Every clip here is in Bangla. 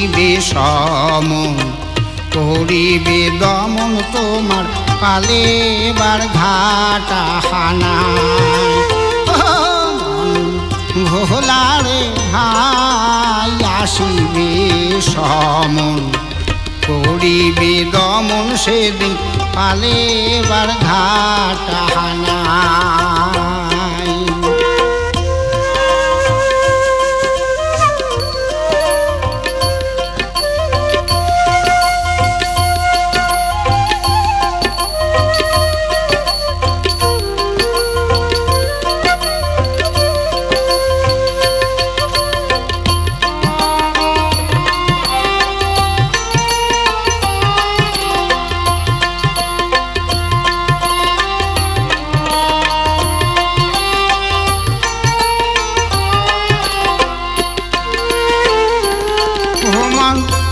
করিবে সম, করিবে দমন তোমার পালে বার ঘাটা হানা। ভোলারে ভাই আসিবে সমন করিবে দমন সেদিন পালে বার ঘাটা হানা।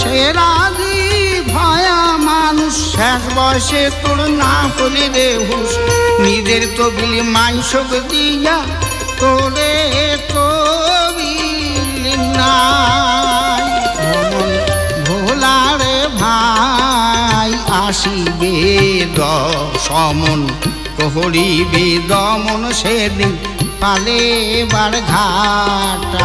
সে রাজি, ভয়া মানুষ। শেষ বয়সে তোর না হলে রে হুস নিজের তবিল মাংসক দিয়া তোরে মন ভোলারে ভাই, আসিবে দমন কহরিবে দমন সেদিন পালে বার ঘাট।